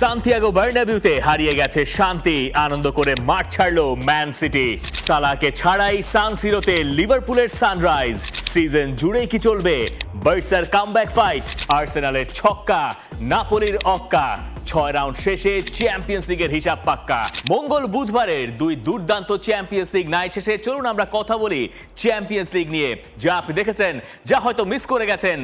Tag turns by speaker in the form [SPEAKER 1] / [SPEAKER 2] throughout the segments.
[SPEAKER 1] Santiago বার্নাবিউতে হারিয়ে গেছে শান্তি। আনন্দ করে মাঠ ছাড়লো ম্যান সিটি। সালাকে ছাড়াই সান সিরোতে লিভারপুলের সানরাইজ। সিজন জুড়েই কি চলবে? বার্সার কামব্যাক ফাইট, আর্সেনালের ছক্কা, নাপোলির অক্কা। ছয় রাউন্ড শেষে চ্যাম্পিয়ন্স লিগের হিসাব পাক্কা। মঙ্গল বুধবারের দুই দুর্দান্ত চ্যাম্পিয়ন্স লিগ নাইট শেষে চলুন আমরা কথা বলি চ্যাম্পিয়ন্স লিগ নিয়ে। যা আপনি দেখেছেন, যা হয়তো মিস করে গেছেন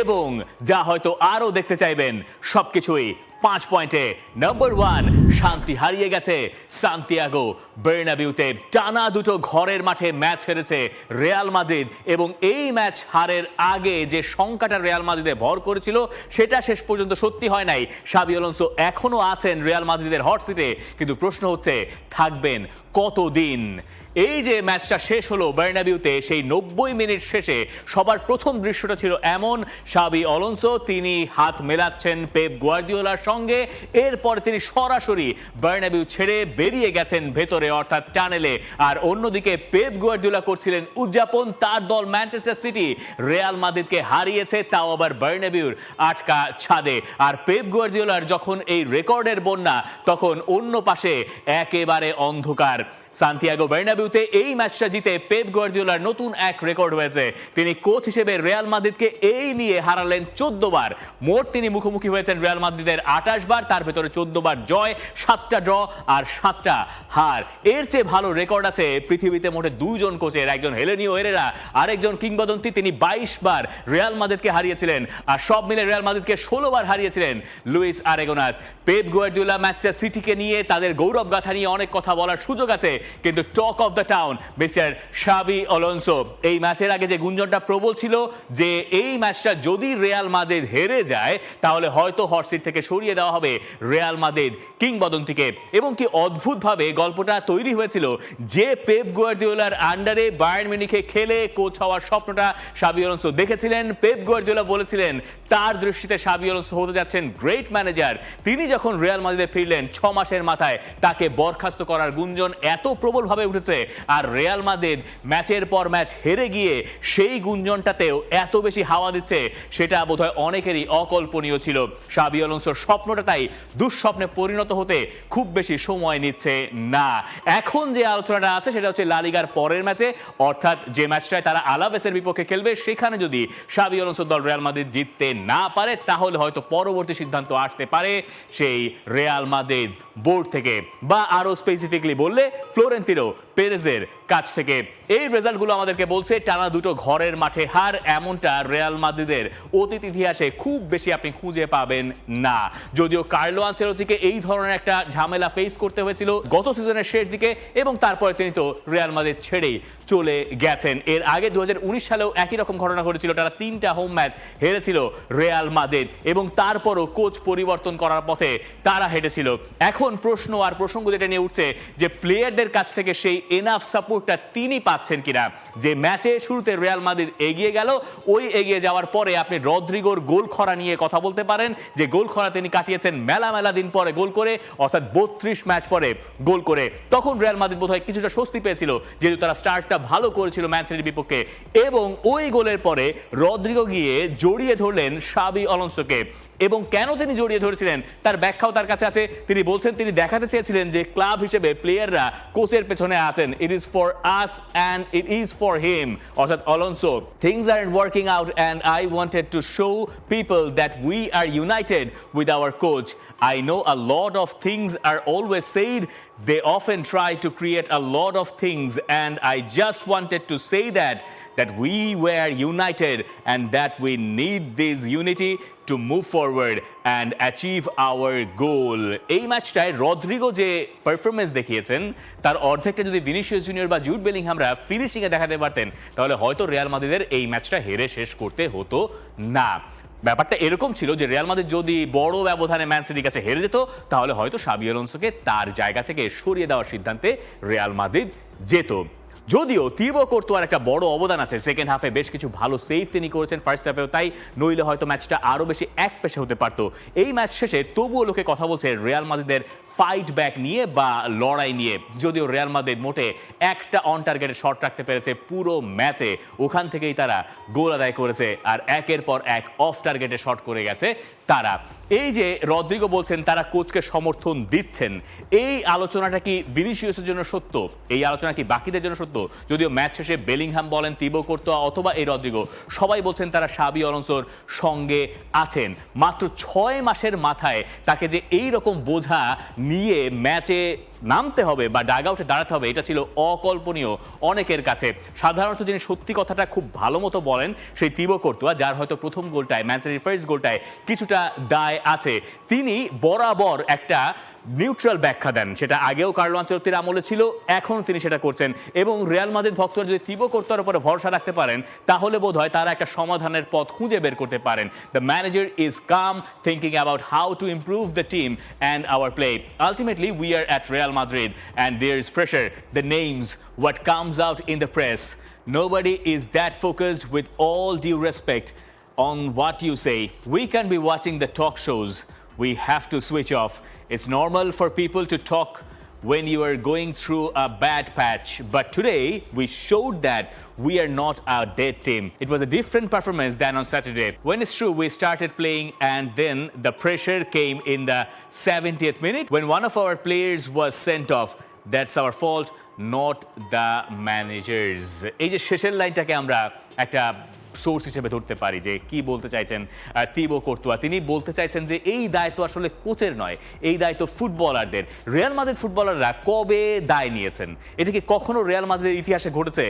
[SPEAKER 1] এবং যা হয়তো আরও দেখতে চাইবেন। সবকিছুই পাঁচ পয়েন্টে নাম্বার ওয়ান শান্তি হারিয়ে গেছে সান্তিয়াগো বের্নাবিউতে। টানা দুটো ঘরের মাঠে ম্যাচ হেরেছে রিয়াল মাদ্রিদ এবং এই ম্যাচ হারের আগে যে সংখ্যাটা রিয়াল মাদ্রিদে ভর করেছিল, সেটা শেষ পর্যন্ত সত্যি হয় নাই। সাবি অলonso এখনও আছেন রিয়াল মাদ্রিদের হট সিটে, কিন্তু প্রশ্ন হচ্ছে, থাকবেন কতদিন? এই যে ম্যাচটা শেষ হলো বার্নাবিউতে সেই নব্বই মিনিট শেষে সবার প্রথম দৃশ্যটা ছিল এমন। সাবি অলonso তিনি হাত মেলাচ্ছেন পেপ গুয়ার্দিওলার সঙ্গে। এরপর তিনি সরাসরি বার্নাবিউ ছেড়ে বেরিয়ে গেছেন ভেতরে, অর্থাৎ টানেলে। আর অন্যদিকে পেপ গুয়ার্দিওলা করছিলেন উদযাপন, তার দল ম্যানচেস্টার সিটি রেয়াল মাদ্রিদকে হারিয়েছে, তাও আবার বার্নাবিউর আটকা ছাদে। আর পেপ গুয়ার্দিওলার যখন এই রেকর্ডের বন্যা, তখন অন্য পাশে একেবারে অন্ধকার। সান্তিয়াগো বার্নাবিউতে এই ম্যাচটা জিতে পেপ গুয়ার্দিওলার নতুন এক রেকর্ড হয়েছে। তিনি কোচ হিসেবে রিয়াল মাদ্রিদকে এই নিয়ে হারালেন চোদ্দ বার। মোট তিনি মুখোমুখি হয়েছেন রিয়াল মাদ্রিদের আঠাশ বার, তার ভেতরে চোদ্দ বার জয়, সাতটা ড্র আর সাতটা হার। এর চেয়ে ভালো রেকর্ড আছে পৃথিবীতে মোটে দুজন কোচের, একজন হেলেনিও এরেরা আরেকজন কিংবদন্তি। তিনি বাইশ বার রিয়াল মাদ্রিদকে হারিয়েছিলেন আর সব মিলে রিয়াল মাদ্রিদকে ষোলো বার হারিয়েছিলেন লুইস আরেগোনাস। পেপ গুয়ার্দিওলা ম্যাচটা সিটিকে নিয়ে তাদের গৌরব গাথা নিয়ে অনেক কথা বলার সুযোগ আছে। কিন্তু talk of the town, mister Xabi Alonso এই ম্যাচের আগে যে গুঞ্জনটা প্রবল ছিল, যে এই ম্যাচটা যদি রিয়াল মাদ্রিদ হেরে যায়, তাহলে হয়তো হট সিট থেকে সরিয়ে দেওয়া হবে রিয়াল মাদ্রিদ কিংবদন্তিকে। এবং কি অদ্ভুতভাবে গল্পটা তৈরি হয়েছিল, যে পেপ গুয়ার্দিওলার আন্ডারে বায়ার্ন মিউনিখে খেলে কোচ হওয়ার স্বপ্নটা শাবি অলonso দেখেছিলেন। পেপ গুয়ার্দিওলা বলেছিলেন, তার দৃষ্টিতে শাবি অলonso হতে যাচ্ছেন গ্রেট ম্যানেজার। তিনি যখন রেয়াল মাদ্রিদে ফিরলেন, ছ মাসের মাথায় তাকে বরখাস্ত করার গুঞ্জন এত প্রবলভাবে উঠেছে। আর রিয়াল মাদ্রিদ ম্যাচের পর ম্যাচ হেরে গিয়ে সেই গুঞ্জনটাতেও এত বেশি হাওয়া দিচ্ছে, সেটা বোধহয় অনেকেরই অকল্পনীয় ছিল। শাবি অলonsoর স্বপ্নটা তাই দুঃস্বপ্নে পরিণত হতে খুব বেশি সময় নিচ্ছে না। এখন যে আলোচনাটা আছে, সেটা হচ্ছে লালিগার পরের ম্যাচে, অর্থাৎ যে ম্যাচটায় তারা আলাভেসের বিপক্ষে খেলবে, সেখানে যদি শাবি অলonso দল রিয়াল মাদ্রিদ জিততে না পারে, তাহলে হয়তো পরবর্তী সিদ্ধান্ত আসতে পারে সেই রিয়াল মাদ্রিদ। বোর্ড থেকে বা আরও স্পেসিফিকলি বললে ফ্লোরেন্তিনো পেরেজের কাছ থেকে। এই রেজাল্টগুলো আমাদেরকে বলছে, টানা দুটো ঘরের মাঠে হার, এমনটা রিয়াল মাদ্রিদের অতীত ইতিহাসে খুব বেশি আপনি খুঁজে পাবেন না। যদিও কার্লো আনচেলতিকে এই ধরনের একটা ঝামেলা ফেস করতে হয়েছিল গত সিজনের শেষ দিকে, এবং তারপরে তিনি তো রিয়াল মাদ্রিদ ছেড়েই চলে গেছেন। এর আগে দু হাজার উনিশ সালেও একই রকম ঘটনা ঘটেছিল, তারা তিনটা হোম ম্যাচ হেরেছিল রিয়াল মাদ্রিদ, এবং তারপরও কোচ পরিবর্তন করার পথে তারা হেঁটেছিল। এখন প্রশ্ন আর প্রসঙ্গ যেটা নিয়ে উঠছে যে প্লেয়ারদের কাছ থেকে সেই এনাফ সাপোর্টটা তিনি পাচ্ছেন কিনা? যে ম্যাচে শুরুতে রিয়াল মাদ্রিদ এগিয়ে গেল, ওই এগিয়ে যাওয়ার পরে আপনি রদ্রিগোর গোল খরা নিয়ে কথা বলতে পারেন, যে গোল খরা তিনি কাটিয়েছেন মেলা মেলা দিন পরে গোল করে, অর্থাৎ বত্রিশ ম্যাচ পরে গোল করে। তখন রিয়াল মাদ্রিদ বোধহয় কিছুটা স্বস্তি পেয়েছিল, যেহেতু তারা স্টার্টটা ভালো করেছিল ম্যান সিটির বিপক্ষে। এবং ওই গোলের পরে রদ্রিগো গিয়ে জড়িয়ে ধরলেন সাবি অলonsoকে এবং কেন তিনি জড়িয়ে ধরেছিলেন? তার ব্যাখ্যাও তার কাছে আছে। তিনি বলছেন, তিনি দেখাতে চেয়েছিলেন যে ক্লাব হিসেবে প্লেয়াররা কোচের পেছনে আছেন it is for us and it is for him অর্থাৎ অলonso things are working out and I wanted to show people that we are united with our coach I know a lot of things are always said. They often try to create a lot of things, and I just wanted to say that that we were united and that we need this unity to move forward and achieve our goal. এই ম্যাচটায় Rodrygo যে performance দেখিয়েছেন, তার অর্ধেকটা যদি Vinicius junior বা Jude বেলিংহামরা ফিনিশিংয়ে দেখাতে পারতেন, তাহলে হয়তো রিয়াল মাদ্রিদের এই ম্যাচটা হেরে শেষ করতে হতো না ব্যাপারটা এরকম ছিল যে রিয়াল মাদ্রিদ যদি বড় ব্যবধানে ম্যান সিটির কাছে হেরে যেত, তাহলে হয়তো সাবি আলোনসোকে তার জায়গা থেকে সরিয়ে দেওয়ার সিদ্ধান্তে রিয়াল মাদ্রিদ যেত যদিও তিবো কোর্তোয়ার একটা বড় অবদান আছে। সেকেন্ড হাফে বেশ কিছু ভালো সেভ তিনি করেছেন ফার্স্ট হাফেও তাই নইলে হয়তো ম্যাচটা আরও বেশি এক পেশে হতে পারতো। এই ম্যাচ শেষে তবুও লোকে কথা বলছে রিয়াল মাদ্রিদের ফাইট ব্যাক নিয়ে বা লড়াই নিয়ে। যদিও রিয়াল মাদ্রিদ মোটে একটা অন টার্গেটে শট রাখতে পেরেছে পুরো ম্যাচে ওখান থেকেই তারা গোল আদায় করেছে। আর একের পর এক অফ টার্গেটে শট করে গেছে তারা। এই যে রদ্রিগো বলছেন, তারা কোচকে সমর্থন দিচ্ছেন, এই আলোচনাটা কি ভিনিসিয়াসের জন্য সত্য? এই আলোচনা কি বাকিদের জন্য সত্য? যদিও ম্যাচ শেষে বেলিংহাম বলেন তিবো করতো অথবা এই রদ্রিগো, সবাই বলছেন তারা সাবি অলনসোর সঙ্গে আছেন। মাত্র ছয় মাসের মাথায় তাকে যে এই রকম বোঝা নিয়ে ম্যাচে নামতে হবে বা ডাগ দাঁড়াতে হবে, এটা ছিল অকল্পনীয় অনেকের কাছে। সাধারণত যিনি সত্যি কথাটা খুব ভালো মতো বলেন, সেই তিবো কর্তুয়া, যার হয়তো প্রথম গোলটায় ম্যাচের ফার্স্ট গোলটায় কিছুটা দায় আছে। তিনি বরাবর একটা নিউট্রাল ব্যাখ্যা দেন সেটা আগেও কার্লো আঞ্চলতির আমলে ছিল এখন তিনি সেটা করছেন এবং রিয়াল মাদ্রিদ ভক্তরা যদি তিবো কর্তার উপরে ভরসা রাখতে পারেন, তাহলে বোধ হয় তারা একটা সমাধানের পথ খুঁজে বের করতে পারেন the manager is come thinking about how to improve the team and our play ultimately we are at Real Madrid and there is pressure the names what comes out in the press. Nobody is that focused with all due respect on what you say. We can be watching the talk shows. We have to switch off. It's normal for people to talk when you are going through a bad patch. But today, we showed that we are not a dead team. It was a different performance than on Saturday. When it's true, we started playing and then the pressure came in the 70th minute when one of our players was sent off. That's our fault, not the managers. এই যে শেষের লাইনটাকে আমরা একটা Source হিসেবে ধরতে পারি যে কি বলতে চাইছেন তিবো কর্তুয়া তিনি বলতে চাইছেন যে এই দায় তো আসলে কোচের নয়, এই দায় তো ফুটবলারদের। রিয়াল মাদ্রিদ ফুটবলাররা কবে দায় নিয়েছেন? এটা কি কখনো রিয়াল মাদ্রিদের ইতিহাসে ঘটেছে?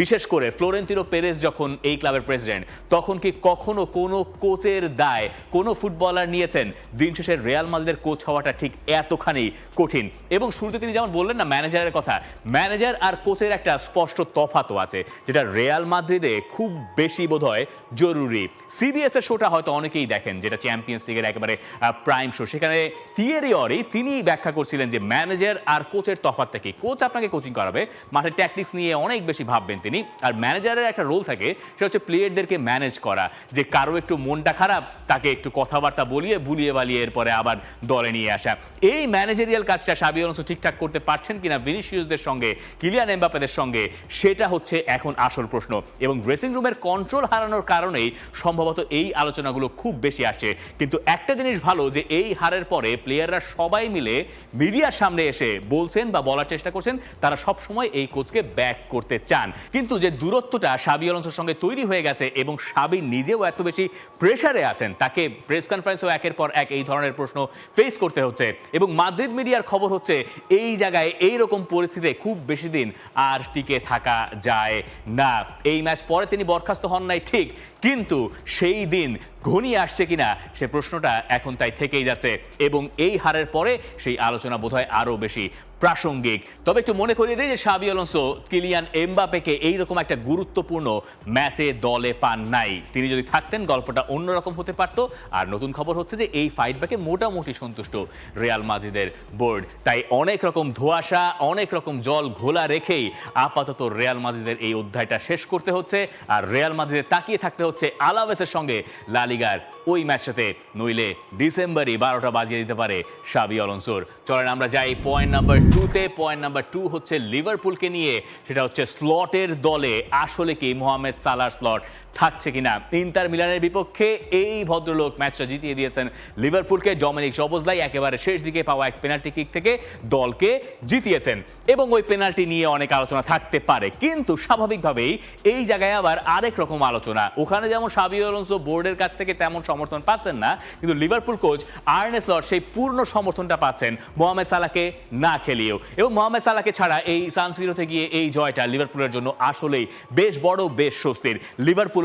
[SPEAKER 1] বিশেষ করে ফ্লোরেন্তিনো পেরেস যখন এই ক্লাবের প্রেসিডেন্ট তখন কি কখনো কোনো কোচের দায়, কোনো ফুটবলার নিয়েছেন? দিন শেষে রিয়াল মাদ্রিদের কোচ হওয়াটা ঠিক এতখানি কঠিন। এবং শুরুতে তিনি যেমন বললেন না ম্যানেজারের কথা ম্যানেজার আর কোচের একটা স্পষ্ট তফাতও আছে, যেটা রিয়াল মাদ্রিদে খুব বেশি বোধহয় জরুরি। সিবিএস এর শোটা হয়তো অনেকেই দেখেন, যেটা চ্যাম্পিয়ন্স লিগের একেবারে প্রাইম শো সেখানে থিয়েরি অরি তিনি ব্যাখ্যা করছিলেন যে ম্যানেজার আর কোচের তফাতটা কি। কোচ আপনাকে কোচিং করাবে, মাঠে ট্যাকটিক্স নিয়ে অনেক বেশি ভাববেন তিনি। আর ম্যানেজারের একটা রোল থাকে, সেটা হচ্ছে প্লেয়ারদেরকে ম্যানেজ করা। যে কারও একটু মনটা খারাপ, তাকে একটু কথাবার্তা বলিয়ে, বুলিয়ে বালিয়ে এরপরে আবার দলে নিয়ে আসা। এই ম্যানেজারিয়াল কাজটা সাবি অলonso ঠিকঠাক করতে পারছেন কিনা ভিনিসিয়াসদের সঙ্গে কিলিয়ান এমবাপেদের সঙ্গে, সেটা হচ্ছে এখন আসল প্রশ্ন। এবং ড্রেসিং রুমের কন্ট্রোল হারানোর কারণেই সম্ভবত এই আলোচনাগুলো খুব বেশি আসছে কিন্তু একটা জিনিস ভালো যে এই হারের পরে প্লেয়াররা সবাই মিলে মিডিয়ার সামনে এসে বলছেন বা বলার চেষ্টা করছেন, তারা সব সময় এই কোচকে ব্যাক করতে চান। কিন্তু যে দূরত্বটা সাবি অলন্সোর সঙ্গে তৈরি হয়ে গেছে এবং সাবি নিজেও এত বেশি প্রেসারে আছেন, তাকে প্রেস কনফারেন্সেও একের পর এক এই ধরনের প্রশ্ন ফেস করতে হচ্ছে। এবং মাদ্রিদ মিডিয়ার খবর হচ্ছে, এই জায়গায় এই রকম পরিস্থিতিতে খুব বেশি দিন আর টিকে থাকা যায় না। এই ম্যাচ পরে তিনি বরখাস্ত হন নাই, ঠিক। কিন্তু সেই দিন ঘনিয়ে আসছে কিনা, সে প্রশ্নটা এখন তাই থেকেই যাচ্ছে। এবং এই হারের পরে সেই আলোচনা বোধহয় আরও বেশি প্রাসঙ্গিক। তবে একটু মনে করিয়ে দিই যে সাবি অলonso কিলিয়ান এমবাপেকে এইরকম একটা গুরুত্বপূর্ণ ম্যাচে দলে পান নাই। তিনি যদি থাকতেন, গল্পটা অন্যরকম হতে পারতো। আর নতুন খবর হচ্ছে যে এই ফাইট ব্যাকে মোটামুটি সন্তুষ্ট রিয়াল মাদ্রিদের বোর্ড তাই অনেক রকম ধোঁয়াশা, অনেক রকম জল ঘোলা রেখেই আপাতত রিয়াল মাদ্রিদের এই অধ্যায়টা শেষ করতে হচ্ছে। আর রিয়াল মাদ্রিদের তাকিয়ে থাকতে হচ্ছে আলাভেসের সঙ্গে লালিগার ওই ম্যাচটাতে নইলে ডিসেম্বরই বারোটা বাজিয়ে দিতে পারে সাবি অলনসোর চলেন আমরা যাই পয়েন্ট নাম্বার টুতে পয়েন্ট নাম্বার টু হচ্ছে লিভারপুলকে নিয়ে, সেটা হচ্ছে স্লটের দলে আসলে কি? মোহাম্মদ সালার স্লট থাকছে কিনা। ইন্টার মিলানের বিপক্ষে এই ভদ্রলোক ম্যাচটা জিতিয়ে দিয়েছেন লিভারপুলকে। ডমিনিক সবজলাই একেবারে শেষ দিকে পাওয়া এক পেনাল্টি কিক থেকে দলকে জিতিয়েছেন। এবং ওই পেনাল্টি নিয়ে অনেক আলোচনা থাকতে পারে। কিন্তু স্বাভাবিকভাবেই এই জায়গায় আবার আরেক রকম আলোচনা। ওখানে যেমন সাবি অলonso বোর্ডের কাছ থেকে তেমন সমর্থন পাচ্ছেন না, কিন্তু লিভারপুল কোচ আর্নেস লর সেই পূর্ণ সমর্থনটা পাচ্ছেন মোহাম্মদ সালাকে না খেলিয়েও। এবং মোহাম্মদ সালাকে ছাড়া এই সানসিরোতে গিয়ে এই জয়টা লিভারপুলের জন্য আসলেই বেশ বড়, বেশ স্বস্তির।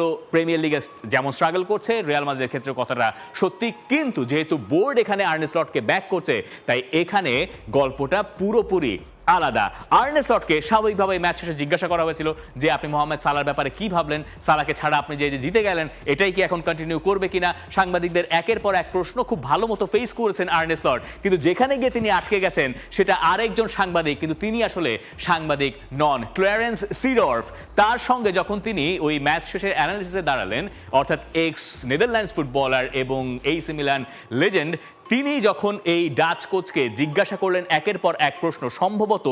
[SPEAKER 1] লিভারপুলও প্রিমিয়ার লিগে যেমন স্ট্রাগল করছে রিয়াল মাদ্রিদের ক্ষেত্রে কথাটা সত্যি। কিন্তু যেহেতু বোর্ড এখানে আর্নেস্ট লটকে ব্যাক করছে, তাই এখানে গল্পটা পুরোপুরি আলাদা। আর্নেস লটকে স্বাভাবিকভাবে ম্যাচ শেষে জিজ্ঞাসা করা হয়েছিল যে আপনি মোহাম্মদ সালার ব্যাপারে কি ভাবলেন? সালাকে ছাড়া আপনি যে যে জিতে গেলেন, এটাই কি এখন কন্টিনিউ করবে কিনা? সাংবাদিকদের একের পর এক প্রশ্ন খুব ভালো মতো ফেস করেছেন আর্নেস লট কিন্তু যেখানে গিয়ে তিনি আটকে গেছেন, সেটা আরেকজন সাংবাদিক, কিন্তু তিনি আসলে সাংবাদিক নন ক্লিয়ারেন্স সিডর্ফ। তার সঙ্গে যখন তিনি ওই ম্যাচ শেষের অ্যানালিসিসে দাঁড়ালেন, অর্থাৎ এক্স নেদারল্যান্ডস ফুটবলার এবং এই সিমিলান লেজেন্ড তিনি যখন এই ডাচ কোচকে জিজ্ঞাসা করলেন একের পর এক প্রশ্ন, সম্ভবত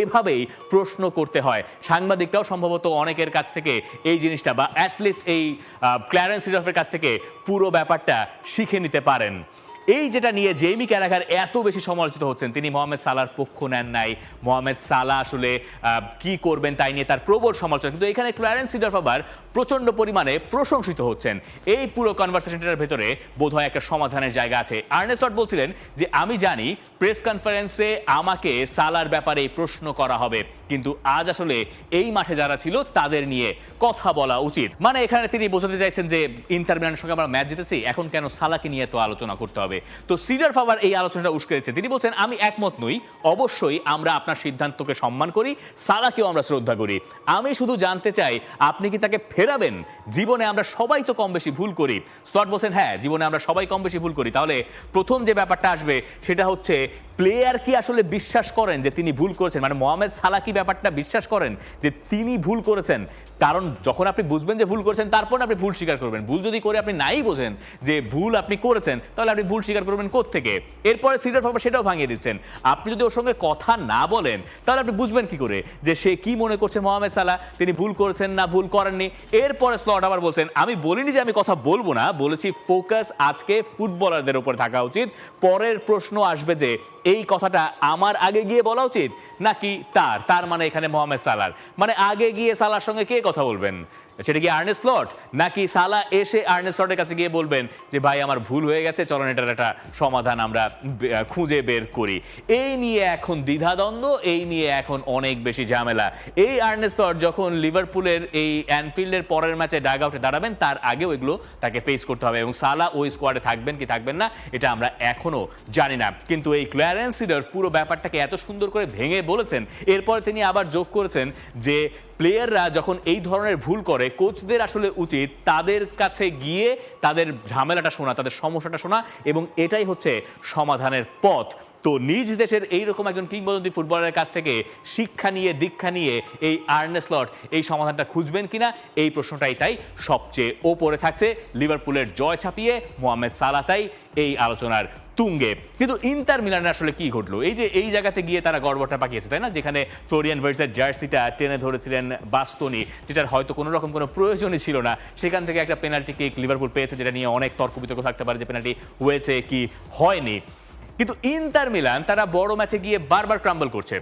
[SPEAKER 1] এভাবেই প্রশ্ন করতে হয়। সাংবাদিকরাও সম্ভবত অনেকের কাছ থেকে এই জিনিসটা বা অ্যাটলিস্ট এই ক্ল্যারেন্স রিডফের কাছ থেকে পুরো ব্যাপারটা শিখে নিতে পারেন। এই যেটা নিয়ে জেমি ক্যারাগার এত বেশি সমালোচিত হচ্ছেন, তিনি মোহাম্মদ সালার পক্ষ নেন নাই। মোহাম্মদ সালা আসলে কি করবেন তাই নিয়ে তার প্রবল সমালোচনা। কিন্তু এখানে ক্লারেন্স সিডারফ আবার প্রচণ্ড পরিমাণে প্রশংসিত হচ্ছেন। এই পুরো কনভারসেশনটার ভেতরে বোধহয় একটা সমাধানের জায়গা আছে। আর্নেস্ট বলছিলেন যে, আমি জানি প্রেস কনফারেন্সে আমাকে সালার ব্যাপারে প্রশ্ন করা হবে, কিন্তু আজ আসলে এই মাঠে যারা ছিল তাদের নিয়ে কথা বলা উচিত। মানে এখানে তিনি বোঝাতে চাইছেন যে, ইন্টার মিলানের সঙ্গে আমরা ম্যাচ জিতেছি, এখন কেন সালাকে নিয়ে তো আলোচনা করতে হবে? তো সিডার ফাওয়ার এই আলোচনাটা উস্কে দিচ্ছেন তিনি বলছেন, আমি একমত নই। অবশ্যই আমরা আপনার সিদ্ধান্তকে সম্মান করি, সালাকেও আমরা শ্রদ্ধা করি। আমি শুধু জানতে চাই, আপনি কি তাকে ফেরাবেন? জীবনে আমরা সবাই তো কম বেশি ভুল করি। স্লট বলছেন হ্যাঁ জীবনে আমরা সবাই কম বেশি ভুল করি। তাহলে প্রথম যে ব্যাপারটা আসবে, সেটা হচ্ছে প্লেয়ার কি আসলে বিশ্বাস করেন যে তিনি ভুল করেছেন? মানে মোহাম্মদ সালা কি ব্যাপারটা বিশ্বাস করেন যে তিনি ভুল করেছেন? কারণ যখন আপনি বুঝবেন যে ভুল করেছেন, তারপর আপনি ভুল স্বীকার করবেন। ভুল যদি করে আপনি নাই বোঝেন যে ভুল আপনি করেছেন, তাহলে আপনি ভুল স্বীকার করবেন থেকে এরপরে সিডার ফার্মার সেটাও ভাঙিয়ে দিচ্ছেন। আপনি যদি ওর সঙ্গে কথা না বলেন, তাহলে আপনি বুঝবেন কি করে? যে সে কি মনে করছে মোহাম্মদ সালা তিনি ভুল করেছেন না, ভুল করেননি। এরপরে স্লট আবার বলছেন, আমি বলিনি যে আমি কথা বলব না, বলেছি ফোকাস আজকে ফুটবলারদের উপর থাকা উচিত। পরের প্রশ্ন আসবে যে এই কথাটা আমার আগে গিয়ে বলা উচিত নাকি তার? তার মানে এখানে মোহাম্মদ সালার। মানে আগে গিয়ে সালার সঙ্গে কে কথা বলবেন? সেটা কি আর্নেস্ট লট নাকি সালা এসে আর্নেস্ট লটের কাছে গিয়ে বলবেন যে, ভাই, আমার ভুল হয়ে গেছে, চলুন এটার একটা সমাধান আমরা খুঁজে বের করি। এই নিয়ে এখন দ্বিধাদ্বন্দ্ব, এই নিয়ে এখন অনেক বেশি ঝামেলা। এই আর্নেস্ট লট যখন লিভারপুলের এই অ্যানফিল্ডের পরের ম্যাচে ডাগ আউটে দাঁড়াবেন, তার আগেও এগুলো তাকে ফেস করতে হবে এবং সালা ওই স্কোয়াডে থাকবেন কি থাকবেন না, এটা আমরা এখনও জানি না। কিন্তু এই ক্লিয়ারেন্স সিডার পুরো ব্যাপারটাকে এত সুন্দর করে ভেঙে বলেছেন, এরপরে তিনি আবার যোগ করেছেন যে প্লেয়াররা যখন এই ধরনের ভুল করে কোচদের আসলে উচিত তাদের কাছে গিয়ে তাদের ঝামেলাটা শোনা, তাদের সমস্যাটা শোনা এবং এটাই হচ্ছে সমাধানের পথ। তো নিজ দেশের এইরকম একজন কিংবদন্তি ফুটবলারের কাছ থেকে শিক্ষা নিয়ে, দীক্ষা নিয়ে এই আর্নেস্লট এই সমাধানটা খুঁজবেন কিনা? এই প্রশ্নটাই তাই সবচেয়ে ওপরে থাকছে। লিভারপুলের জয় ছাপিয়ে মোহাম্মদ সালাতাই এই আলোচনার তুঙ্গে। কিন্তু ইন্টার মিলানের আসলে কি ঘটলো? এই যে এই জায়গাতে গিয়ে তারা গর্বটা পাকিয়েছে, তাই না? যেখানে ফ্লোরিয়ান ভার্সের জার্সিটা টেনে ধরেছিলেন বাস্তনি, যেটার হয়তো কোনো রকম কোনো প্রয়োজনই ছিল না। সেখান থেকে একটা পেনাল্টি কিক লিভারপুল পেয়েছে, যেটা নিয়ে অনেক তর্ক বিতর্ক থাকতে পারে যে পেনাল্টি হয়েছে কি হয়নি। কিন্তু ইন্টার মিলান তারা বড় ম্যাচে গিয়ে বারবার ক্রাম্বল করছে।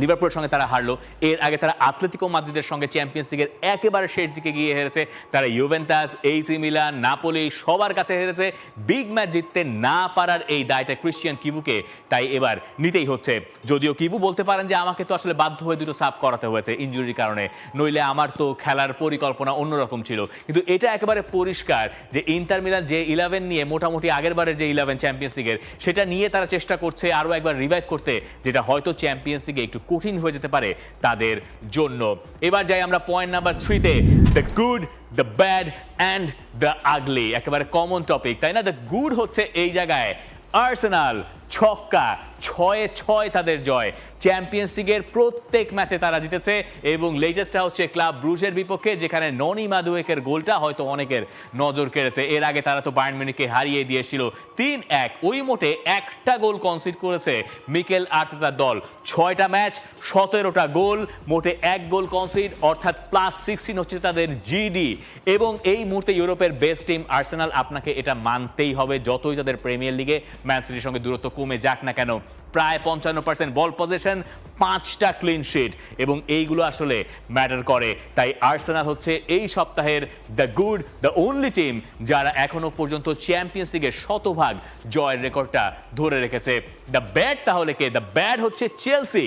[SPEAKER 1] লিভারপুলের সঙ্গে তারা হারলো। এর আগে তারা আতলেতিকো মাদ্রিদের সঙ্গে চ্যাম্পিয়ন্স লিগের একেবারে শেষ দিকে গিয়ে হেরেছে। তারা ইউভেন্টাস এইসি মিলান নাপোলি সবার কাছে হেরেছে। বিগ ম্যাচ জিততে না পারার এই দায়টা ক্রিশ্চিয়ান কিভুকে তাই এবার নিতেই হচ্ছে। যদিও কিভু বলতে পারেন যে, আমাকে তো আসলে বাধ্য হয়ে দুটো সাপ করাতে হয়েছে ইনজুরির কারণে। নইলে আমার তো খেলার পরিকল্পনা অন্যরকম ছিল। কিন্তু এটা একেবারে পরিষ্কার যে ইন্টার মিলান যে ইলেভেন নিয়ে মোটামুটি আগের বারের যে ইলেভেন চ্যাম্পিয়ন্স লিগের সেটা নিয়ে তারা চেষ্টা করছে আরও একবার রিভাইভ করতে, যেটা হয়তো চ্যাম্পিয়ন্স লিগে একটু কঠিন হয়ে যেতে পারে তাদের জন্য। এবার যাই আমরা পয়েন্ট নাম্বার থ্রিতে the good the bad and the ugly একেবারে কমন টপিক তাই না? দ্য গুড হচ্ছে এই জায়গায়। আর্সেনাল ছক্কা, ছয়ে ছয় তাদের জয়। চ্যাম্পিয়ন্স লিগের প্রত্যেক ম্যাচে তারা জিতেছে এবং লেটেস্টটা হচ্ছে ক্লাব ব্রুজের বিপক্ষে, যেখানে ননি মাদুয়েকের গোলটা হয়তো অনেকের নজর কেড়েছে। এর আগে তারা তো মিউনিখকে হারিয়ে দিয়েছিল তিন এক। ওই মোটে একটা গোল কনসিড করেছে মিকেল আর্তেতার দল। ছয়টা ম্যাচ সতেরোটা গোল, মোটে এক গোল কনসিড অর্থাৎ প্লাস সিক্সটিন হচ্ছে তাদের জিডি এবং এই মুহূর্তে ইউরোপের বেস্ট টিম আর্সেনাল আপনাকে এটা মানতেই হবে, যতই তাদের প্রিমিয়ার লিগে ম্যান সিটির সঙ্গে দূরত্ব কমে যাক না কেন। প্রায় পঞ্চান্ন পার্সেন্ট বল পজিশন পাঁচটা ক্লিন শিট এবং এইগুলো আসলে ম্যাটার করে। তাই আর্সেনাল হচ্ছে এই সপ্তাহের the good the only team যারা এখনও পর্যন্ত চ্যাম্পিয়ন্স লিগের শতভাগ জয়ের রেকর্ডটা ধরে রেখেছে। দ্য ব্যাড তাহলে কে? দ্য ব্যাড হচ্ছে চেলসি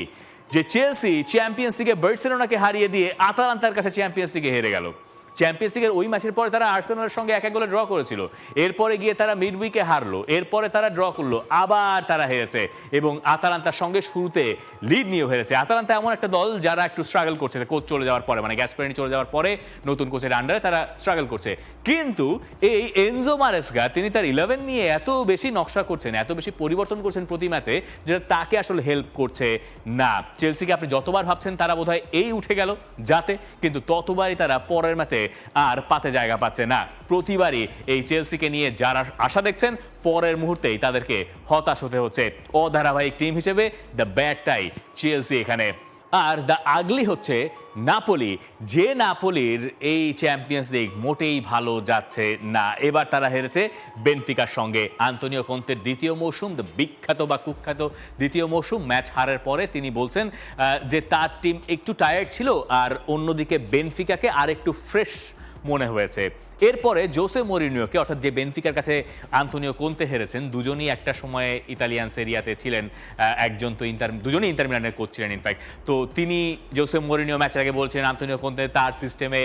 [SPEAKER 1] যে চেলসি চ্যাম্পিয়ন্স লিগে বার্সেলোনাকে হারিয়ে দিয়ে আতালান্তার কাছে চ্যাম্পিয়ন্স লিগে হেরে গেল। চ্যাম্পিয়ন্স লিগের ওই ম্যাচের পরে তারা আর্সেনালের সঙ্গে এক এক গোলে ড্র করেছিল। এরপরে গিয়ে তারা মিড উইকে হারলো। এরপরে তারা ড্র করল। আবার তারা হেরেছে এবং আতালান্তার সঙ্গে শুরুতে লিড নিয়ে হেরেছে। আতালান্তা এমন একটা দল যারা একটু স্ট্রাগল করছে কোচ চলে যাওয়ার পরে মানে গ্যাসপারিনি চলে যাওয়ার পরে নতুন কোচের আন্ডারে তারা স্ট্রাগল করছে। কিন্তু এই এনজো মারেসগা, তিনি তার ইলেভেন নিয়ে এত বেশি নকশা করছেন, এত বেশি পরিবর্তন করছেন প্রতি ম্যাচে, যেটা তাকে আসলে হেল্প করছে না। চেলসিকে আপনি যতবার ভাবছেন, তারা বোধহয় এই উঠে গেল যাতে, কিন্তু ততবারই তারা পরের ম্যাচে আর পাতে জায়গা পাচ্ছে না। প্রতিবারই এই চেলসিকে নিয়ে যারা আশা দেখছেন, পরের মুহূর্তেই তাদেরকে হতাশ হতে হচ্ছে। অধারাবাহিক টিম হিসেবে দ্য ব্যাটটাই চেলসি এখানে আর দ্য আগলি হচ্ছে নাপোলি। যে নাপোলির এই চ্যাম্পিয়ন্স লিগ মোটেই ভালো যাচ্ছে না। এবার তারা হেরেছে বেনফিকার সঙ্গে। আন্তনিও কন্তের দ্বিতীয় মৌসুম বিখ্যাত বা কুখ্যাত দ্বিতীয় মৌসুম, ম্যাচ হারার পরে তিনি বলছেন যে তার টিম একটু টায়ার্ড ছিল, আর অন্যদিকে বেনফিকাকে আর একটু ফ্রেশ মনে হয়েছে। এরপরে জোসে মরিনিওকে, অর্থাৎ যে বেনফিকার কাছে আন্তনিও কোনতে হেরেছেন, দুজনই একটা সময়ে ইতালিয়ান সেরিয়াতে ছিলেন একজন তো ইন্টার, দুজনই ইন্টার মিলানের কোচ ছিলেন ইনফ্যাক্ট তো তিনি জোসে মরিনিও ম্যাচের আগে বলছেন, আন্তনিও কোনতে তার সিস্টেমে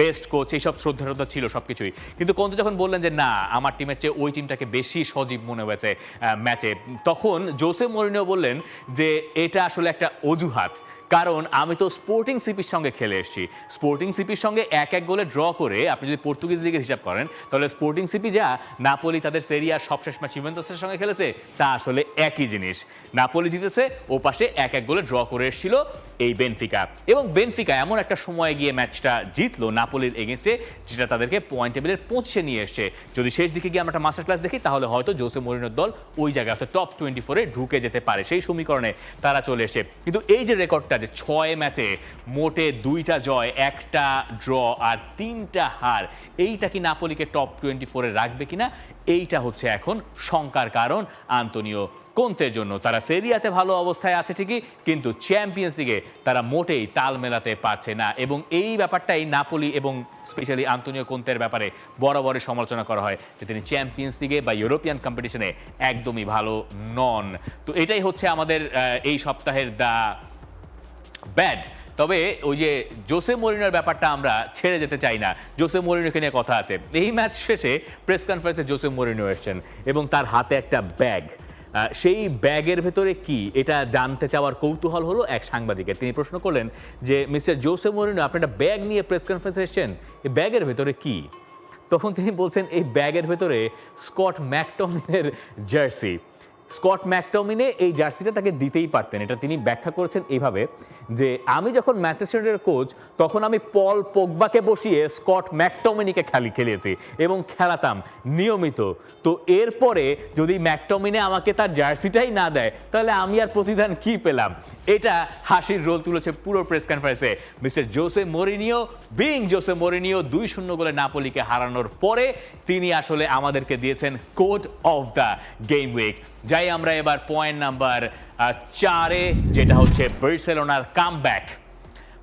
[SPEAKER 1] বেস্ট কোচ এইসব শ্রদ্ধা শ্রদ্ধা ছিল সব কিছুই কিন্তু কোনতে যখন বললেন যে, না, আমার টিমের চেয়ে ওই টিমটাকে বেশি সজীব মনে হয়েছে ম্যাচে তখন জোসে মরিনিও বললেন যে, এটা আসলে একটা অজুহাত। কারণ আমি তো স্পোর্টিং সিপির সঙ্গে খেলে এসেছি। স্পোর্টিং সিপির সঙ্গে এক এক গোলে ড্র করে আপনি যদি পর্তুগিজ লিগের হিসাব করেন, তাহলে স্পোর্টিং সিপি যা নাপোলি তাদের সেরিয়ার সবশেষ ম্যাচ ইভেন্টাসের সঙ্গে খেলেছে, তা আসলে একই জিনিস। নাপোলি জিতেছে, ও পাশে এক এক গোলে ড্র করে এসেছিল। এই বেনফিকা। এবং বেনফিকা এমন একটা সময়ে গিয়ে ম্যাচটা জিতলো নাপোলির এগেনস্টে যেটা তাদেরকে পয়েন্ট টেবিলের পৌঁছে নিয়ে এসছে। যদি শেষ দিকে গিয়ে আমরা মাস্টার ক্লাস দেখি, তাহলে হয়তো জোসে মরিনোর দল ওই জায়গায় অর্থাৎ টপ টোয়েন্টি ফোরে ঢুকে যেতে পারে। সেই সমীকরণে তারা চলে এসে কিন্তু এই যে রেকর্ডটা যে ছয় ম্যাচে মোটে দুইটা জয়, একটা ড্র আর তিনটা হার, এইটা কি নাপোলিকে টপ টোয়েন্টি ফোরে রাখবে কিনা? এইটা হচ্ছে এখন শঙ্কার কারণ। আন্তনিও কোন্তের জন্য। তারা সেরিয়াতে ভালো অবস্থায় আছে ঠিকই, কিন্তু চ্যাম্পিয়ন্স লিগে তারা মোটেই তাল মেলাতে পারছে না। এবং এই ব্যাপারটাই নাপোলি এবং স্পেশালি আন্তনিও কোন্তের ব্যাপারে বরাবরই সমালোচনা করা হয় যে তিনি চ্যাম্পিয়ন্স লিগে বা ইউরোপিয়ান কম্পিটিশনে একদমই ভালো নন। তো এটাই হচ্ছে আমাদের এই সপ্তাহের দ্য ব্যাড। তবে ওই যে জোসে মরিনোর ব্যাপারটা আমরা ছেড়ে যেতে চাই না। জোসে মরিনোকে নিয়ে কথা আছে। এই ম্যাচ শেষে প্রেস কনফারেন্সে জোসে মরিনো এসেছেন এবং তার হাতে একটা ব্যাগ সেই ব্যাগের ভেতরে কি? এটা জানতে চাওয়ার কৌতূহল হলো এক সাংবাদিকের। তিনি প্রশ্ন করলেন যে, মিস্টার জোসেফ মরিনো, আপনি একটা ব্যাগ নিয়ে প্রেস কনফারেন্সে এসছেন, এই ব্যাগের ভেতরে কি? তখন তিনি বলছেন, এই ব্যাগের ভেতরে স্কট ম্যাকটমিনের জার্সি। স্কট ম্যাকটমিনে এই জার্সিটা তাকে দিতেই পারতেন। এটা তিনি ব্যাখ্যা করেছেন এইভাবে যে আমি যখন ম্যানচেস্টারের কোচ, তখন আমি পল পোগবাকে বসিয়ে স্কট ম্যাকটমিনিকে খালি, খেলিয়েছি এবং খেলাতাম নিয়মিত। তো এরপরে যদি ম্যাকটমিনে আমাকে তার জার্সিটাই না দেয়, তাহলে আমি আর প্রতিদান কি পেলাম? এটা হাসির রোল তুলেছে পুরো প্রেস কনফারেন্সে mister Jose Mourinho, being Jose Mourinho দুই শূন্য গোলে নাপোলিকে হারানোর পরে তিনি আসলে আমাদেরকে দিয়েছেন code of the game week. যাই আমরা এবার পয়েন্ট নাম্বার চারে যেটা হচ্ছে বার্সেলোনার কাম ব্যাক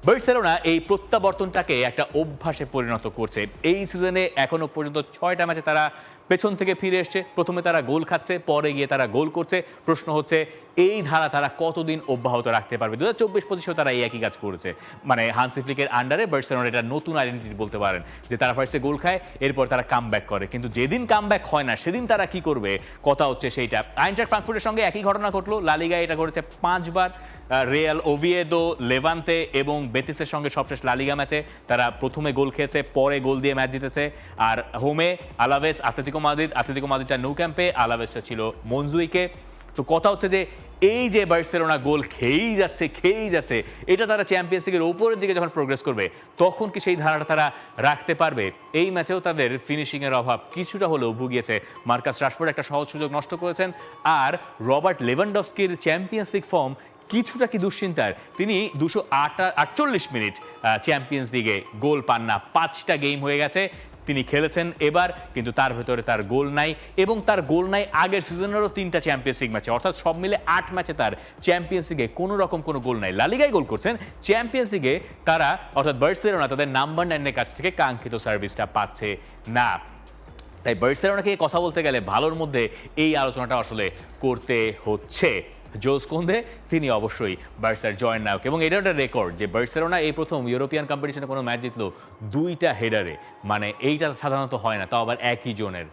[SPEAKER 1] বার্সেলোনা এই প্রত্যাবর্তনটাকে একটা অভ্যাসে পরিণত করছে। এই সিজনে এখনও পর্যন্ত ছয়টা ম্যাচে তারা পেছন থেকে ফিরে এসছে। প্রথমে তারা গোল খাচ্ছে, পরে গিয়ে তারা গোল করছে। প্রশ্ন হচ্ছে এই ধারা তারা কতদিন অব্যাহত রাখতে পারবে? দু হাজার চব্বিশ তারা এই একই কাজ করেছে। মানে হান্সি ফ্লিকের আন্ডারে বার্সেলোনা এটা নতুন আইডেন্টিটি বলতে পারেন, যে তারা ফার্স্টে গোল খায়, এরপর তারা কাম করে। কিন্তু যেদিন কাম হয় না, সেদিন তারা কি করবে? কথা হচ্ছে সেইটা। আইনট্রাক ফ্রাঙ্কফুর্টের সঙ্গে একই ঘটনা ঘটলো। লালিগা এটা ঘটেছে পাঁচবার। রিয়াল ওভিয়েদো লেভান্তে এবং বেতিসের সঙ্গে সবশেষ লালিগা ম্যাচে তারা প্রথমে গোল খেয়েছে, পরে গোল দিয়ে ম্যাচ জিতেছে। আর হোমে আলাভেস আতলেতিকো মাদ্রিদ আতলেতিকো মাদ্রিদটা নৌ ক্যাম্পে আলাভেসটা ছিল মনজুইকে তো কথা হচ্ছে যে এই যে বার্সেলোনা গোল খেয়েই যাচ্ছে খেয়েই যাচ্ছে, এটা তারা চ্যাম্পিয়ন্স লিগের উপরের দিকে যখন প্রোগ্রেস করবে, তখন কি সেই ধারাটা তারা রাখতে পারবে? এই ম্যাচেও তাদের ফিনিশিংয়ের অভাব কিছুটা হলেও ভুগিয়েছে। মার্কাস রাশফোর্ড একটা সহজ সুযোগ নষ্ট করেছেন। আর রবার্ট লেভানডস্কির চ্যাম্পিয়ন্স লিগ ফর্ম কিছুটা কি দুশ্চিন্তার? তিনি দুশো আটচল্লিশ মিনিট চ্যাম্পিয়ন্স লিগে গোল পান না। পাঁচটা গেম হয়ে গেছে। তিনি খেলেছেন এবার, কিন্তু তার ভেতরে তার গোল নাই এবং তার গোল নাই আগের সিজনেরও তিনটা চ্যাম্পিয়ন্স লিগ ম্যাচে। অর্থাৎ সব মিলে আট ম্যাচে তার চ্যাম্পিয়ন্স লিগে কোনো রকম কোনো গোল নাই। লালিগায় গোল করছেন। চ্যাম্পিয়ন্স লিগে তারা, অর্থাৎ বার্সেলোনা তাদের নাম্বার নাইনের কাছ থেকে কাঙ্ক্ষিত সার্ভিসটা পাচ্ছে না। তাই বার্সেলোনাকে কথা বলতে গেলে ভালোর মধ্যে এই আলোচনাটা আসলে করতে হচ্ছে। জোস কোন্দে? তিনি অবশ্যই বার্সার জয়েন্ট নায়ক। এবং এটা একটা রেকর্ড যে বার্সেলোনা এই প্রথম ইউরোপিয়ান কম্পিটিশনে কোনো ম্যাচ জিতলো দুইটা হেডারে মানে এইটা সাধারণত হয় না, তাও আবার একই জনের।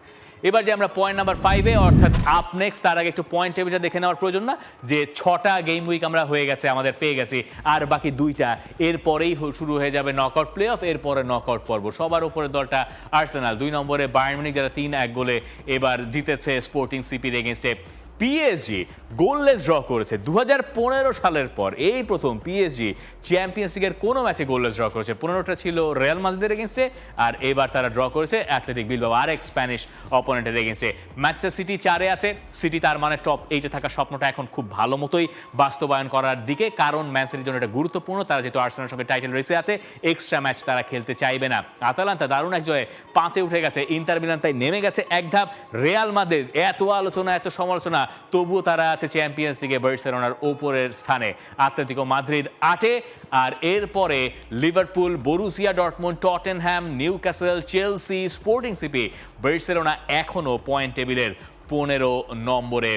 [SPEAKER 1] এবার যে আমরা পয়েন্ট নাম্বার ফাইভে অর্থাৎ আপ নেক্সট তার আগে একটু পয়েন্ট টেবিলটা দেখে নেওয়ার প্রয়োজন না, যে ছটা গেম উইক আমরা হয়ে গেছে, আমাদের পেয়ে গেছি, আর বাকি দুইটা এরপরেই শুরু হয়ে যাবে নকআউট প্লে অফ এরপরে নকআউট পর্ব। সবার উপরে দলটা আর্সেনাল দুই নম্বরে বায়ার্ন মিউনিখ যারা তিন এক গোলে এবার জিতেছে স্পোর্টিং সিপির এগেনস্টে পিএসজি গোললেস ড্র করেছে দু হাজার পনেরো সালের পর। এই প্রথম পিএসজি চ্যাম্পিয়ন্স লিগের কোনো ম্যাচে গোললেস ড্র করেছে। পনেরোটা ছিল রিয়াল মাদ্রিদের এগেনস্টে আর এবার তারা ড্র করেছে অ্যাথলেটিক বিলবাও আর এক স্প্যানিশ অপোনেন্টের এগেনস্টে ম্যাচেস্টার সিটি চারে আছে। সিটি তার মানে টপ এইটে থাকার স্বপ্নটা এখন খুব ভালো মতোই বাস্তবায়ন করার দিকে, কারণ ম্যাচের জন্য এটা গুরুত্বপূর্ণ। তারা যেহেতু আর্সেনালের সঙ্গে টাইটেল রেসে আছে এক্সট্রা ম্যাচ তারা খেলতে চাইবে না। আতালান্তা দারুণ এক জয়ে পাঁচে উঠে গেছে। ইন্টার মিলান তাই নেমে গেছে। এক ধাপ। রিয়াল মাদ্রিদ এত আলোচনা, এত সমালোচনা তবুও তারা আছে চ্যাম্পিয়ন্স লিগে বার্সেলোনার ওপরের স্থানে। আতলেতিকো মাদ্রিদ আটে আর এরপরে Liverpool, Borussia Dortmund Tottenham Newcastle Chelsea, Sporting CP, Barcelona এখনও পয়েন্ট টেবিলের পনেরো নম্বরে।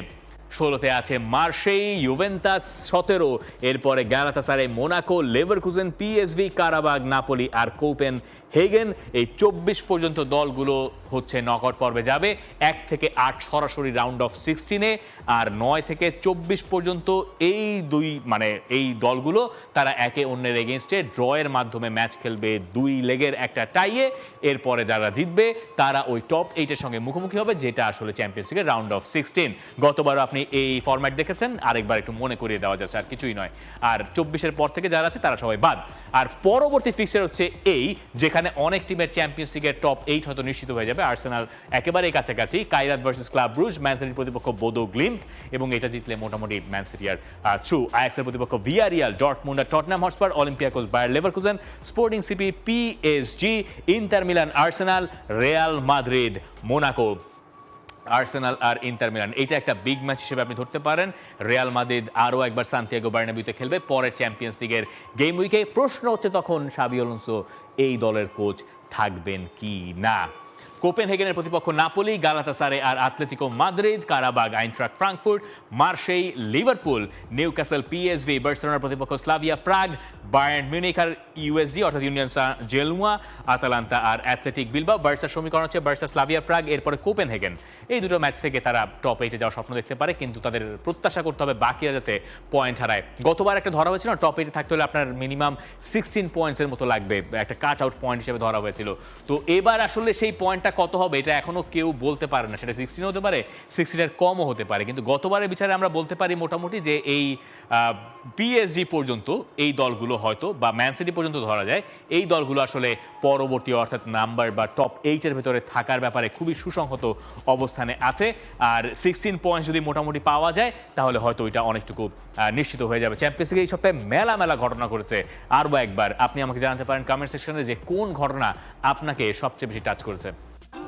[SPEAKER 1] ষোলোতে আছে মার্শেই ইউভেন্টাস সতেরো, এরপরে Galatasaray Monaco Leverkusen PSV Qarabag, Napoli আর কোপেন হেগেন, এই চব্বিশ পর্যন্ত দলগুলো হচ্ছে নকআউট পর্বে যাবে। এক থেকে আট সরাসরি রাউন্ড অফ সিক্সটিনে আর নয় থেকে চব্বিশ পর্যন্ত এই দুই মানে এই দলগুলো, তারা একে অন্যের এগেনস্টে ড্রয়ের মাধ্যমে ম্যাচ খেলবে দুই লেগের একটা টাইয়ে এরপরে যারা জিতবে, তারা ওই টপ এইটের সঙ্গে মুখোমুখি হবে, যেটা আসলে চ্যাম্পিয়ন্স লিগের রাউন্ড অফ সিক্সটিন গতবার আপনি এই ফরম্যাট দেখেছেন, আরেকবার একটু মনে করিয়ে দেওয়া যাচ্ছে, আর কিছুই নয়। আর চব্বিশের পর থেকে যারা আছে, তারা সবাই বাদ। আর পরবর্তী ফিক্সচার হচ্ছে এই, যেখানে অনেক টিমের চ্যাম্পিয়ন্স লিগের টপ এইট হয়তো নিশ্চিত হয়ে যাবে। আর্সেনাল একেবারে কাছাকাছি। কাইরাত ভার্সেস ক্লাব ব্রুজ ম্যানসিটির প্রতিপক্ষ বোদো গ্লিম্প এবং এটা জিতলে মোটামুটি ম্যানসিটি আর থ্রু আয়াক্সের প্রতিপক্ষ Villarreal Dortmund Tottenham Hotspur Olympiacos Bayer Leverkusen Sporting CP PSG Inter Milan Arsenal Real Madrid Monaco Arsenal আর ইন্টার মিলান। এইটা একটা বিগ ম্যাচ হিসেবে আপনি ধরতে পারেন। রিয়াল মাদিদ আরও একবার সান্তিয়াগো বার্নাবিতে খেলবে। পরের চ্যাম্পিয়ন্স লিগের গেম উইকে প্রশ্ন হচ্ছে তখন সাবি অলonso এই দলের কোচ থাকবেন কি না? কোপেনহেগেনের প্রতিপক্ষ নাপোলি গালাতাসারে আর Atletico Madrid, Qarabag, Eintracht Frankfurt, Marseille Liverpool, Newcastle PSV বার্সেলোনার প্রতিপক্ষ স্লাভিয়া প্রাগ, বায়ার্ন মিউনিক আর ইউএসজি অর্থাৎ ইউনিয়ন জেলুয়া আতালান্তা আর অ্যাথলেটিক বিলবা বার্সার সমীকরণ হচ্ছে বার্সা স্লাভিয়া প্রাগ, এরপরে কোপেনহেগেন। এই দুটো ম্যাচ থেকে তারা টপ এইটে যাওয়ার স্বপ্ন দেখতে পারে, কিন্তু তাদের প্রত্যাশা করতে হবে বাকিরা যাতে পয়েন্ট হারায়। গতবার একটা ধরা হয়েছিল টপ এইটে থাকতে হলে আপনার মিনিমাম সিক্সটিন পয়েন্টসের মতো লাগবে, একটা কাট আউট পয়েন্ট হিসেবে ধরা হয়েছিল। তো এবার আসলে সেই পয়েন্টটা কত হবে এটা এখনও কেউ বলতে পারে না। সেটা সিক্সটিন হতে পারে সিক্সটিনের কমও হতে পারে। কিন্তু গতবারের বিচারে আমরা বলতে পারি মোটামুটি যে এই পিএসজি পর্যন্ত এই দলগুলো হয়তো বা ম্যান সিটি পর্যন্ত ধরা যায়, এই দলগুলো আসলে পরবর্তী অর্থাৎ নাম্বার বা টপ এইটের ভেতরে থাকার ব্যাপারে খুবই সুসংহত অবস্থানে আছে। আর সিক্সটিন পয়েন্ট যদি মোটামুটি পাওয়া যায়, তাহলে হয়তো ওইটা অনেকটুকু নিশ্চিত হয়ে যাবে। চ্যাম্পিয়ন্স লিগে এই সপ্তাহে মেলা মেলা ঘটনা করেছে আরও একবার আপনি আমাকে জানাতে পারেন কমেন্ট সেকশনে যে কোন ঘটনা আপনাকে সবচেয়ে বেশি টাচ করেছে।